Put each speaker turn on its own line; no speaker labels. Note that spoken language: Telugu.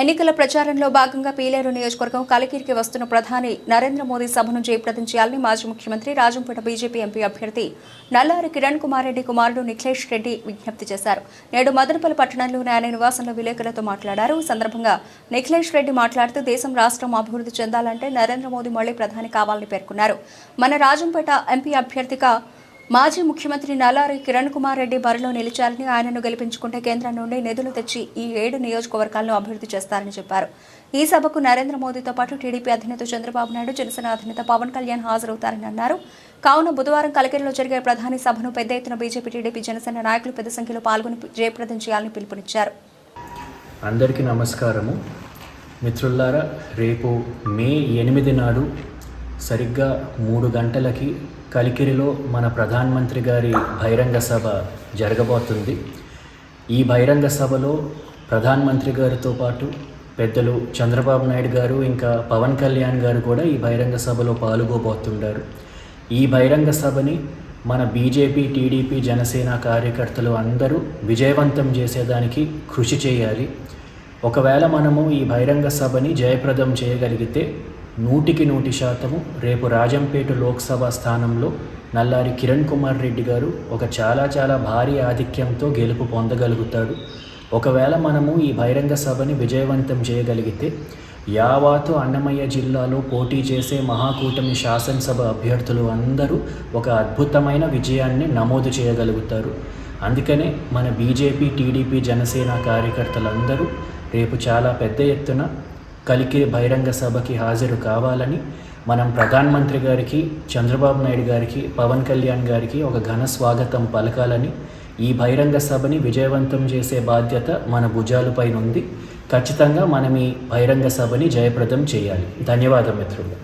ఎన్నికల ప్రచారంలో భాగంగా పీలేరు నియోజకవర్గం కలికిరికి వస్తున్న ప్రధాని నరేంద్ర మోదీ సభను జయప్రదించాలని మాజీ ముఖ్యమంత్రి రాజంపేట బీజేపీ ఎంపీ అభ్యర్థి నల్లారి కిరణ్ కుమార్ రెడ్డి కుమారుడు నిఖిలేష్ రెడ్డి విజ్ఞప్తి చేశారు. నేడు మదనపల్లి పట్టణంలోని ఆయన నివాసంలో విలేకరులతో మాట్లాడారు. ఈ సందర్భంగా నిఖిలేష్ రెడ్డి మాట్లాడుతూ దేశం రాష్ట్రం అభివృద్ధి చెందాలంటే నరేంద్ర మోదీ మళ్ళీ ప్రధాని కావాలని పేర్కొన్నారు. మన రాజంపేట ఎంపీ అభ్యర్థిగా మాజీ ముఖ్యమంత్రి నల్లారి కిరణ్ కుమార్ రెడ్డి బరిలో నిలిచారని ఆయనను గెలిపించుకుంటే కేంద్రం నుండి నిధులు తెచ్చి ఈ ఏడు నియోజకవర్గాలను అభివృద్ధి చేస్తారని చెప్పారు. ఈ సభకు నరేంద్ర మోదీతో పాటు టీడీపీ అధినేత చంద్రబాబు నాయుడు జనసేన అధినేత పవన్ కళ్యాణ్ హాజరవుతారని అన్నారు. కావున బుధవారం కలికిరిలో జరిగే ప్రధాని సభను పెద్ద ఎత్తున బీజేపీ టీడీపీ జనసేన నాయకులు పెద్ద సంఖ్యలో పాల్గొని జయప్రదం చేయాలని పిలుపునిచ్చారు.
అందరికీ నమస్కారము. మిత్రులారా రేపు మే ఎనిమిది నాడు సరిగ్గా మూడు గంటలకి కలికిరిలో మన ప్రధానమంత్రి గారి బహిరంగ సభ జరగబోతుంది. ఈ బహిరంగ సభలో ప్రధానమంత్రి గారితో పాటు పెద్దలు చంద్రబాబు నాయుడు గారు ఇంకా పవన్ కళ్యాణ్ గారు కూడా ఈ బహిరంగ సభలో పాల్గొబోతుంటారు. ఈ బహిరంగ సభని మన బీజేపీ టీడీపీ జనసేన కార్యకర్తలు అందరూ విజయవంతం చేసేదానికి కృషి చేయాలి. ఒకవేళ మనము ఈ బహిరంగ సభని జయప్రదం చేయగలిగితే నూటికి నూటి శాతము రేపు రాజంపేట లోక్సభ స్థానంలో నల్లారి కిరణ్ కుమార్ రెడ్డి గారు ఒక చాలా చాలా భారీ ఆధిక్యంతో గెలుపు పొందగలుగుతాడు. ఒకవేళ మనము ఈ బహిరంగ సభని విజయవంతం చేయగలిగితే యావాతు అన్నమయ్య జిల్లాలో పోటీ చేసే మహాకూటమి శాసనసభ అభ్యర్థులు అందరూ ఒక అద్భుతమైన విజయాన్ని నమోదు చేయగలుగుతారు. అందుకనే మన బీజేపీ టీడీపీ జనసేన కార్యకర్తలందరూ రేపు చాలా పెద్ద ఎత్తున కలికే బహిరంగ సభకి హాజరు కావాలని మనం ప్రధానమంత్రి గారికి చంద్రబాబు నాయుడు గారికి పవన్ కళ్యాణ్ గారికి ఒక ఘన స్వాగతం పలకాలని ఈ బహిరంగ సభని విజయవంతం చేసే బాధ్యత మన భుజాలపైన ఉంది ఖచ్చితంగా మనం ఈ బహిరంగ సభని జయప్రదం చేయాలి. ధన్యవాదం మిత్రులు